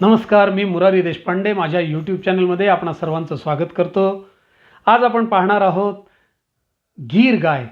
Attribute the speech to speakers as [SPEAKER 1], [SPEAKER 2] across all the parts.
[SPEAKER 1] नमस्कार मी मुरारी देशपांडे. माझ्या यूट्यूब चॅनलमध्ये आपणा सर्वांचं स्वागत करतो. आज आपण पाहणार आहोत गीर गाय.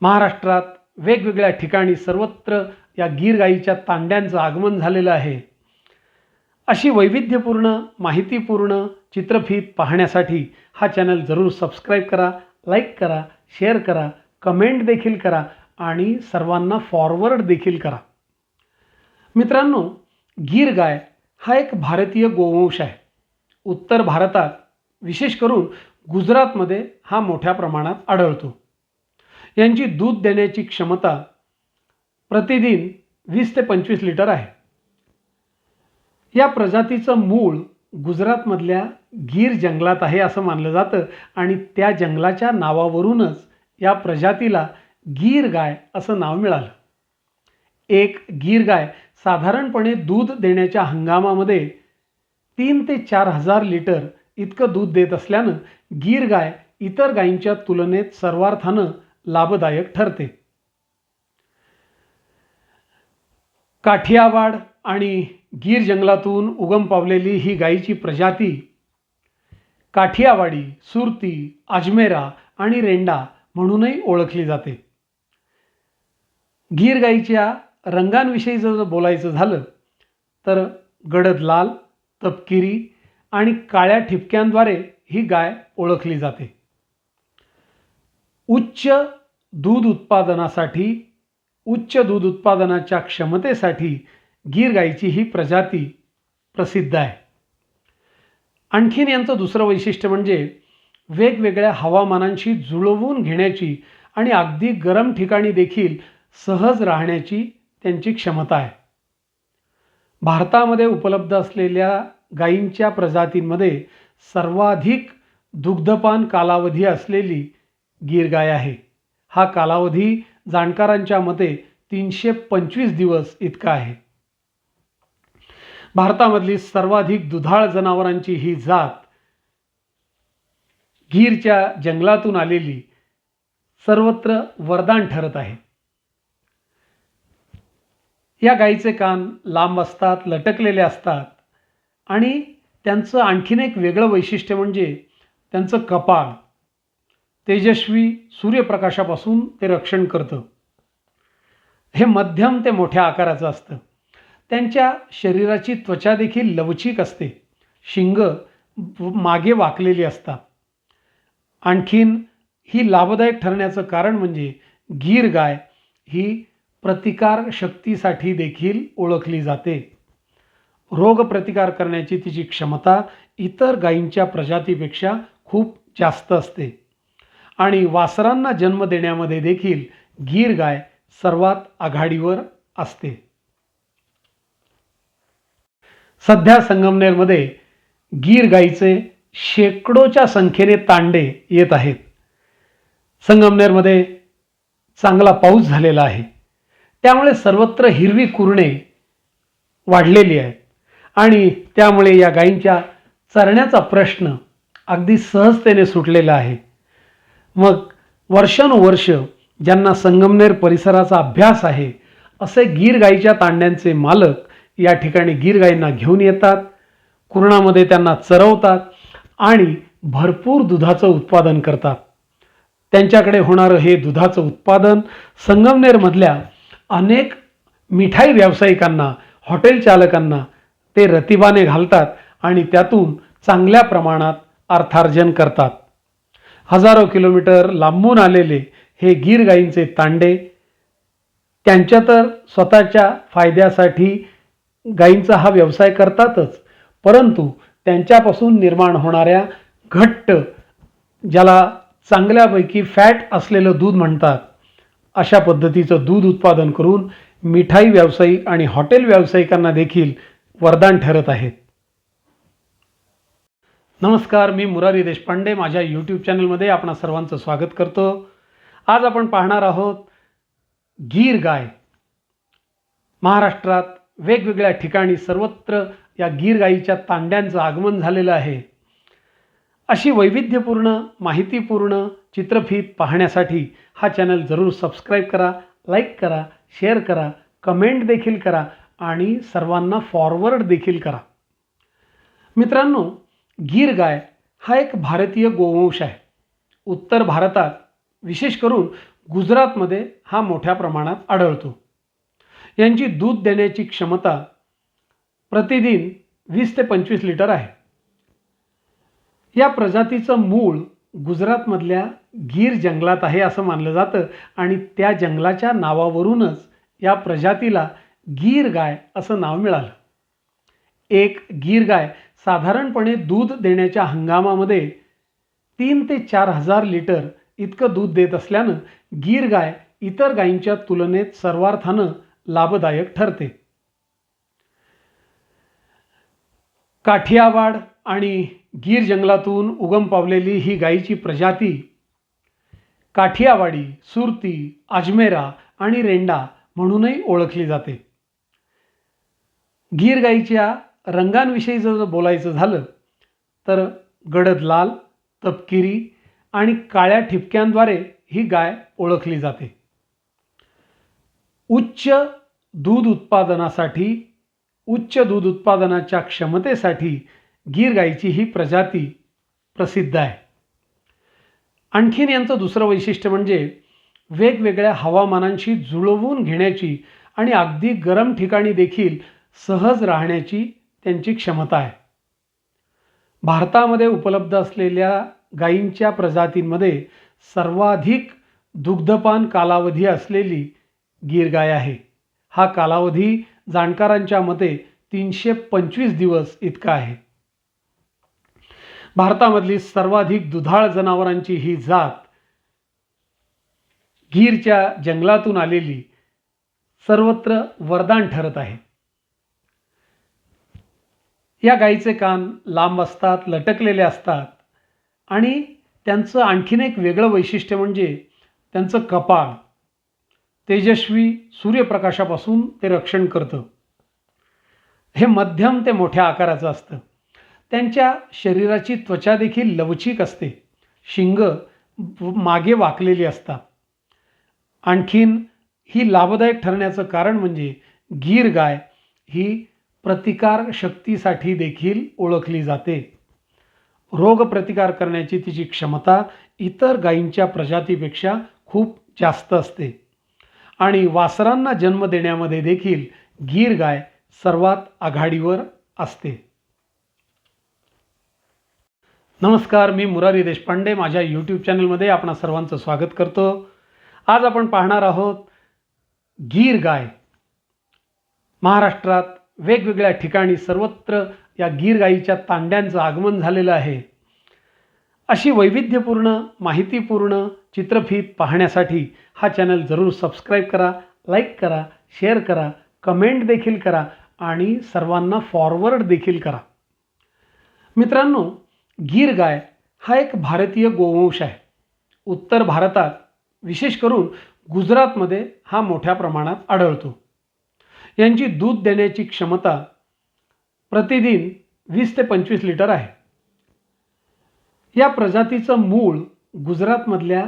[SPEAKER 1] महाराष्ट्रात वेगवेगळ्या ठिकाणी सर्वत्र या गीर गायीच्या तांड्यांचं आगमन झालेलं आहे. अशी वैविध्यपूर्ण माहितीपूर्ण चित्रफीत पाहण्यासाठी हा चॅनल जरूर सबस्क्राईब करा लाईक करा शेअर करा कमेंट देखील करा आणि सर्वांना फॉरवर्ड देखील करा. मित्रांनो गीर गाय हा एक भारतीय गोवंश आहे. उत्तर भारतात विशेष करून गुजरातमध्ये हा मोठ्या प्रमाणात आढळतो. यांची दूध देण्याची क्षमता प्रतिदिन वीस ते पंचवीस लिटर आहे. या प्रजातीचं मूळ गुजरातमधल्या गीर जंगलात आहे असं मानलं जातं आणि त्या जंगलाच्या नावावरूनच या प्रजातीला गीर गाय असं नाव मिळालं. एक गीर गाय साधारणपणे दूध देण्याच्या हंगामामध्ये तीन ते चार हजार लिटर इतकं दूध देत असल्यानं गीर गाय इतर गायींच्या तुलनेत सर्वार्थानं लाभदायक ठरते. काठियावाड आणि गीर जंगलातून उगम पावलेली ही गायीची प्रजाती काठियावाडी सुरती अजमेरा आणि रेंडा म्हणूनही ओळखली जाते. गीर गाईच्या रंगांविषयी जर बोलायचं झालं तर गडद लाल तपकिरी आणि काळ्या ठिपक्यांद्वारे ही गाय ओळखली जाते. उच्च दूध उत्पादनासाठी उच्च दूध उत्पादनाच्या क्षमतेसाठी गीर गायीची ही प्रजाती प्रसिद्ध आहे. आणखीन यांचं दुसरं वैशिष्ट्य म्हणजे वेगवेगळ्या हवामानांशी जुळवून घेण्याची आणि अगदी गरम ठिकाणी देखील सहज राहण्याची त्यांची क्षमता आहे. भारतामध्ये उपलब्ध असलेल्या गायींच्या प्रजातींमध्ये सर्वाधिक दुग्धपान कालावधी असलेली गीर गाय आहे. हा कालावधी जाणकारांच्या मते तीनशे पंचवीस दिवस इतका आहे. भारतामधली सर्वाधिक दुधाळ जनावरांची ही जात गीरच्या जंगलातून आलेली सर्वत्र वरदान ठरत आहे. या गाईचे कान लांब असतात लटकलेले असतात आणि त्यांचं आणखीन एक वेगळं वैशिष्ट्य म्हणजे त्यांचं कपाळ. तेजस्वी सूर्यप्रकाशापासून ते रक्षण करतं. हे मध्यम ते मोठ्या आकाराचं असतं. त्यांच्या शरीराची त्वचा देखील लवचिक असते. शिंग मागे वाकलेली असतात. आणखीन ही लाभदायक ठरण्याचं कारण म्हणजे गीर गाय ही प्रतिकार शक्तीसाठी देखील ओळखली जाते. रोगप्रतिकार करण्याची तिची क्षमता इतर गायींच्या प्रजातीपेक्षा खूप जास्त असते. आणि वासरांना जन्म देण्यामध्ये देखील गीर गाय सर्वात आघाडीवर असते. सध्या संगमनेरमध्ये गीर गाईचे शेकडोच्या संख्येने तांडे येत आहेत. संगमनेरमध्ये चांगला पाऊस झालेला आहे. त्यामुळे सर्वत्र हिरवी कुरणे वाढलेली आहेत. आणि त्यामुळे या गायींच्या चरण्याचा प्रश्न अगदी सहजतेने सुटलेला आहे. मग वर्षानुवर्ष ज्यांना संगमनेर परिसराचा अभ्यास आहे असे गीर गाईच्या तांड्यांचे मालक या ठिकाणी गीर गायींना घेऊन येतात कुरणामध्ये त्यांना चरवतात आणि भरपूर दुधाचं उत्पादन करतात. त्यांच्याकडे होणारं हे दुधाचं उत्पादन संगमनेरमधल्या अनेक मिठाई व्यावसायिकांना हॉटेल चालकांना ते रतिबाने घालतात आणि त्यातून चांगल्या प्रमाणात अर्थार्जन करतात. हजारो किलोमीटर लांबून आलेले हे गीर गाईंचे तांडे त्यांच्या तर स्वतःच्या फायद्यासाठी गाईंचा हा व्यवसाय करतातच परंतु त्यांच्यापासून निर्माण होणाऱ्या घट्ट ज्याला चांगल्यापैकी फॅट असलेलं दूध म्हणतात. अशा पद्धतीचं दूध उत्पादन करून मिठाई व्यावसायिक आणि हॉटेल व्यावसायिकांना देखील वरदान ठरत आहेत नमस्कार मी मुरारी देशपांडे. माझ्या यूट्यूब चॅनलमध्ये आपणा सर्वांचं स्वागत करतो. आज आपण पाहणार आहोत गीर गाय. महाराष्ट्रात वेगवेगळ्या ठिकाणी सर्वत्र या गीर गायीच्या तांड्यांचं आगमन झालेलं आहे. अशी वैविध्यपूर्ण माहितीपूर्ण चित्रफीत पाहण्यासाठी हा चॅनल जरूर सबस्क्राईब करा लाईक करा शेअर करा कमेंट देखील करा आणि सर्वांना फॉरवर्ड देखील करा. मित्रांनो गीर गाय हा एक भारतीय गोवंश आहे. उत्तर भारतात विशेष करून गुजरातमध्ये हा मोठ्या प्रमाणात आढळतो. यांची दूध देण्याची क्षमता प्रतिदिन वीस ते पंचवीस लिटर आहे. या प्रजातीचं मूळ गुजरातमधल्या गीर जंगलात आहे असं मानलं जातं. आणि त्या जंगलाच्या नावावरूनच या प्रजातीला गीर गाय असं नाव मिळालं. एक गीर गाय साधारणपणे दूध देण्याच्या हंगामामध्ये तीन ते चार हजार लिटर इतकं दूध देत असल्यानं गीर गाय इतर गायींच्या तुलनेत सर्वार्थानं लाभदायक ठरते. काठियावाड आणि गीर जंगलातून उगम पावलेली ही गायीची प्रजाती काठियावाडी सुरती अजमेरा आणि रेंडा म्हणूनही ओळखली जाते. गीर गाईच्या रंगांविषयी जर बोलायचं झालं तर गडद लाल तपकिरी आणि काळ्या ठिपक्यांद्वारे ही गाय ओळखली जाते. उच्च दूध उत्पादनासाठी उच्च दूध उत्पादनाच्या क्षमतेसाठी गीर गाईची ही प्रजाती प्रसिद्ध आहे. आणखीन यांचं दुसरं वैशिष्ट्य म्हणजे वेगवेगळ्या हवामानांशी जुळवून घेण्याची आणि अगदी गरम ठिकाणी देखील सहज राहण्याची त्यांची क्षमता आहे. भारतामध्ये उपलब्ध असलेल्या गायींच्या प्रजातींमध्ये सर्वाधिक दुग्धपान कालावधी असलेली गीर गाय आहे. हा कालावधी जाणकारांच्या मते तीनशे पंचवीस दिवस इतका आहे. भारतामधली सर्वाधिक दुधाळ जनावरांची ही जात गीरच्या जंगलातून आलेली सर्वत्र वरदान ठरत आहे. या गाईचे कान लांब असतात लटकलेले असतात आणि त्यांचं आणखीन एक वेगळं वैशिष्ट्य म्हणजे त्यांचं कपाळ. तेजस्वी सूर्यप्रकाशापासून ते रक्षण करतं. हे मध्यम ते मोठ्या आकाराचं असतं. त्यांच्या शरीराची त्वचा देखील लवचिक असते. शिंग मागे वाकलेली असतात. आणखीन ही लाभदायक ठरण्याचं कारण म्हणजे गीर गाय ही प्रतिकार शक्तीसाठी देखील ओळखली जाते. रोग प्रतिकार करण्याची तिची क्षमता इतर गायींच्या प्रजातीपेक्षा खूप जास्त असते. आणि वासरांना जन्म देण्यामध्ये देखील गीर गाय सर्वात आघाडीवर असते. नमस्कार मी मुरारी देशपांडे. माझ्या यूट्यूब चॅनलमध्ये आपणा सर्वांचं स्वागत करतो. आज आपण पाहणार आहोत गीर गाय. महाराष्ट्रात वेगवेगळ्या ठिकाणी सर्वत्र या गीर गायीच्या तांड्यांचं आगमन झालेलं आहे. अशी वैविध्यपूर्ण माहितीपूर्ण चित्रफीत पाहण्यासाठी हा चॅनल जरूर सबस्क्राईब करा लाईक करा शेअर करा कमेंट देखील करा आणि सर्वांना फॉरवर्ड देखील करा. मित्रांनो गीर गाय हा एक भारतीय गोवंश आहे. उत्तर भारतात विशेष करून गुजरातमध्ये हा मोठ्या प्रमाणात आढळतो. यांची दूध देण्याची क्षमता प्रतिदिन वीस ते पंचवीस लिटर आहे. या प्रजातीचं मूळ गुजरातमधल्या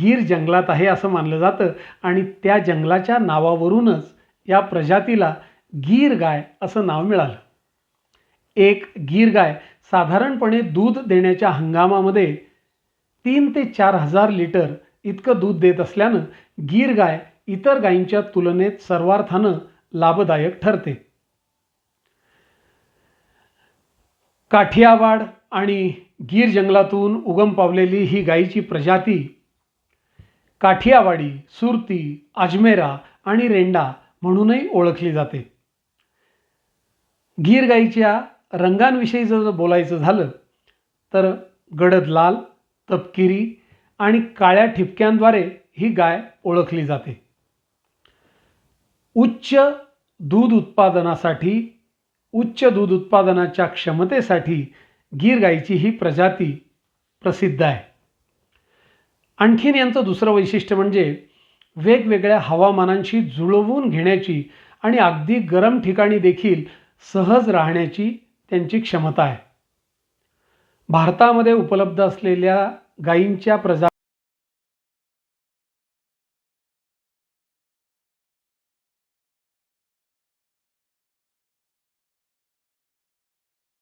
[SPEAKER 1] गीर जंगलात आहे असं मानलं जातं आणि त्या जंगलाच्या नावावरूनच या प्रजातीला गीर गाय असं नाव मिळालं. एक गीर गाय साधारणपणे दूध देण्याच्या हंगामामध्ये तीन ते चार हजार लिटर इतकं दूध देत असल्यानं गीर गाय इतर गायींच्या तुलनेत सर्वार्थानं लाभदायक ठरते. काठियावाड आणि गीर जंगलातून उगम पावलेली ही गायीची प्रजाती काठियावाडी सुरती अजमेरा आणि रेंडा म्हणूनही ओळखली जाते. गीर गाईच्या रंगांविषयी जर बोलायचं झालं तर गडद लाल तपकिरी आणि काळ्या ठिपक्यांद्वारे ही गाय ओळखली जाते. उच्च दूध उत्पादनासाठी उच्च दूध उत्पादनाच्या क्षमतेसाठी गीर गायीची ही प्रजाती प्रसिद्ध आहे. आणखीन यांचं दुसरं वैशिष्ट्य म्हणजे वेगवेगळ्या हवामानांशी जुळवून घेण्याची आणि अगदी गरम ठिकाणी देखील सहज राहण्याची त्यांची क्षमता आहे. भारतामध्ये उपलब्ध असलेल्या गायींच्या प्रजा